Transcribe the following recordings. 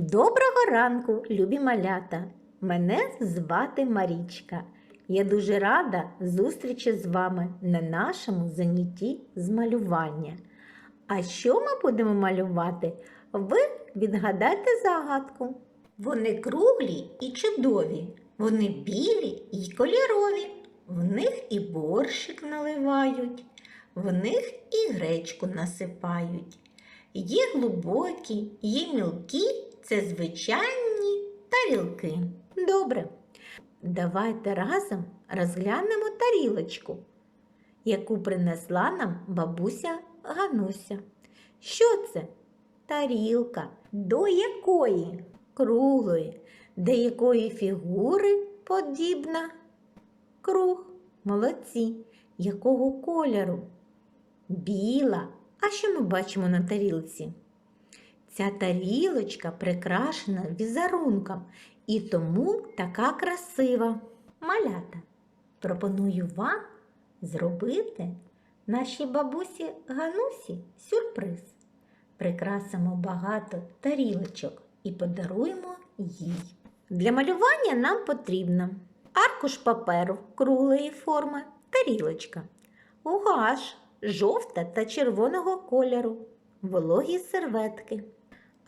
Доброго ранку, любі малята! Мене звати Марічка. Я дуже рада зустрічі з вами на нашому занятті з малювання. А що ми будемо малювати? Ви відгадайте загадку. Вони круглі і чудові, вони білі і кольорові. В них і борщик наливають, в них і гречку насипають. Є глибокі, є мілкі, це звичайні тарілки. Добре. Давайте разом розглянемо тарілочку, яку принесла нам бабуся Гануся. Що це? Тарілка. До якої? Круглої. До якої фігури подібна? Круг. Молодці. Якого кольору? Біла. А що ми бачимо на тарілці? Ця тарілочка прикрашена візерунком і тому така красива. Малята, пропоную вам зробити нашій бабусі Ганусі сюрприз. Прикрасимо багато тарілочок і подаруємо їй. Для малювання нам потрібно аркуш паперу круглої форми, тарілочка, угаш жовта та червоного кольору, вологі серветки.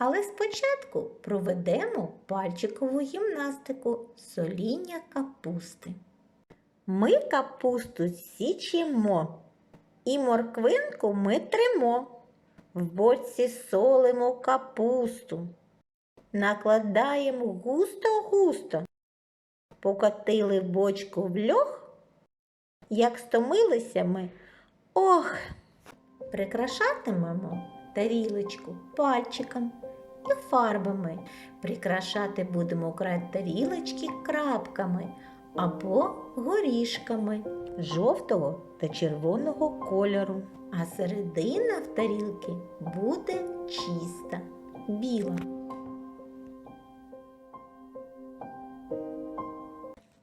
Але спочатку проведемо пальчикову гімнастику соління капусти. Ми капусту січемо і морквинку ми тримо. В боці солимо капусту. Накладаємо густо-густо. Покотили бочку в льох. Як стомилися ми, ох, прикрашатимемо тарілочку пальчиком і фарбами. Прикрашати будемо край тарілочки крапками або горішками жовтого та червоного кольору. А середина в тарілки буде чиста, біла.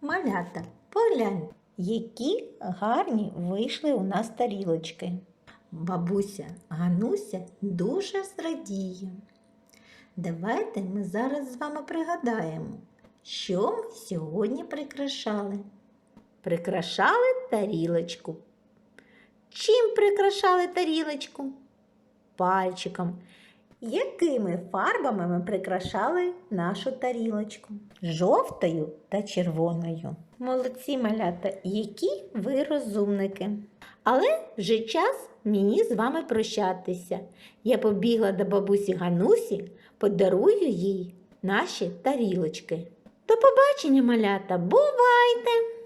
Малята, поглянь, які гарні вийшли у нас тарілочки. Бабуся Гануся дуже зрадіє. Давайте ми зараз з вами пригадаємо, що ми сьогодні прикрашали. Прикрашали тарілочку. Чим прикрашали тарілочку? Пальчиком. Якими фарбами ми прикрашали нашу тарілочку? Жовтою та червоною. Молодці малята, які ви розумники. Але вже час мені з вами прощатися. Я побігла до бабусі Ганусі, подарую їй наші тарілочки. До побачення, малята, бувайте!